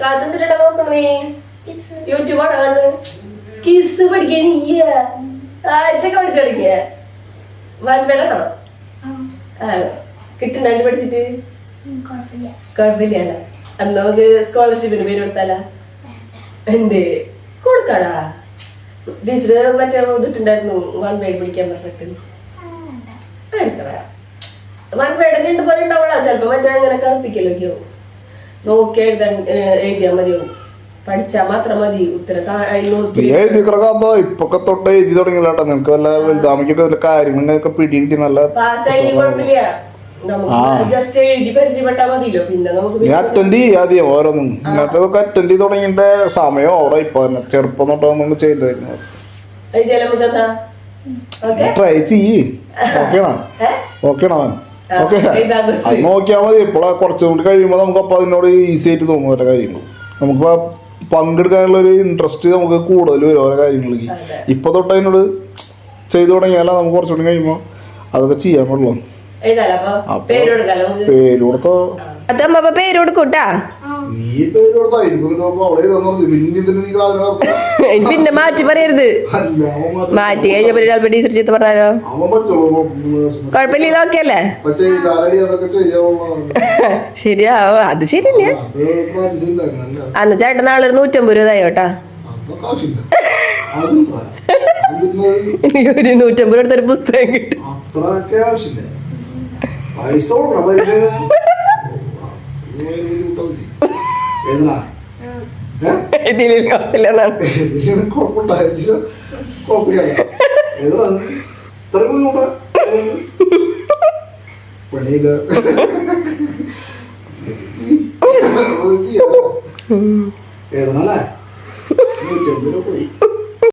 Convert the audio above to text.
കാത്തുന്നിട്ടാ നോക്കണ നീ യൂട്യൂബാണ് കണ്ട് കിസ് പഠിക്കാൻ നീയ ആഴ്ചക്ക് പഠിച്ചു തുടങ്ങിയ? വൻപേടാണോ ആ. കിട്ടുന്നുണ്ട് പഠിച്ചിട്ട്? കുഴപ്പമില്ല. അന്ന് നമുക്ക് സ്കോളർഷിപ്പിന് പേര് കൊടുത്താലാ? എന്തേ? കൊടുക്കാടാ. ടീച്ചർ മറ്റേ ഇതിട്ടുണ്ടായിരുന്നു വൺ പേഡ് പിടിക്കാൻ പറഞ്ഞിട്ട്. എടുക്കടാ വൺ പേഡിന് ഉണ്ട് പോലെ ഉണ്ടാവണോ ചിലപ്പോ മറ്റേ അങ്ങനെ കറുപ്പിക്കലൊക്കെയോ നോക്കി എഴുതാൻ എഴുതിയാൽ മതിയാവും പഠിച്ചാ മാത്രം മതി. ഉത്തരം കാ- അതിൽ നോക്കി. നീ എഴുതി കിടക്കാത്തോ ഇപ്പൊക്കെ തൊട്ട് എഴുതി തുടങ്ങിയില്ലാട്ടോ നിനക്ക് വല്ല വലുതാമയ്ക്കൊക്കെ നല്ല കാര്യങ്ങളൊക്കെ പിടിയിട്ട് നല്ല അറ്റൻഡ് ഓരോന്നും. ഇങ്ങനത്തെ അറ്റൻഡ് ചെയ്ത് സമയം അവിടെ ഇപ്പൊ തന്നെ ചെറുപ്പം തൊട്ട് നമ്മൾ ട്രൈ ചെയ്യ്. ഓക്കേണോ ഓക്കെ. അത്. നോക്കിയാൽ മതി. ഇപ്പോൾ കുറച്ചും കൂടി കഴിയുമ്പോൾ നമുക്ക് അപ്പോൾ അതിനോട് ഈസി ആയിട്ട് തോന്നും ഓരോ കാര്യങ്ങൾ. നമുക്ക് പങ്കെടുക്കാനുള്ള ഒരു ഇൻട്രസ്റ്റ് നമുക്ക് കൂടുതൽ വരും ഓരോ കാര്യങ്ങൾക്ക്. ഇപ്പോൾ ഇപ്പൊ തൊട്ട് അതിനോട് ചെയ്തു തുടങ്ങിയാലോ നമുക്ക് കുറച്ചുകൂടി കഴിയുമ്പോൾ അതൊക്കെ ചെയ്യാൻ അപ്പൊ- പേര് കൊടുത്തോ. അതമ്മ പേര് കൊടുക്കൂട്ടാ പിന്നെ മാറ്റി പറയരുത്. മാറ്റി- ചിലപ്പോ ടീച്ചർ ചീത്ത പറഞ്ഞാലോ? അവൻ ഓക്കെ അല്ലേ? ശരിയാ അത് ശരിയല്ലേ? അന്ന് ചേട്ടൻ നാളെ ഒരു നൂറ്റമ്പത് രൂപ ആയോട്ടാ ഒരു നൂറ്റമ്പത് എടുത്തൊരു പുസ്തകം കിട്ടും. പൈസ കൊടുക്കണം പൈസ ഏതിനാ ഇതിൽ കുഴപ്പമില്ലെന്നാണ് ഏതിന് കുഴപ്പമുണ്ടായില്ല കുഴപ്പമില്ല ഏതിനാ ഇത്ര ബുദ്ധിമുട്ടാ പണിയില്ല നൂറ്റമ്പത് പോയി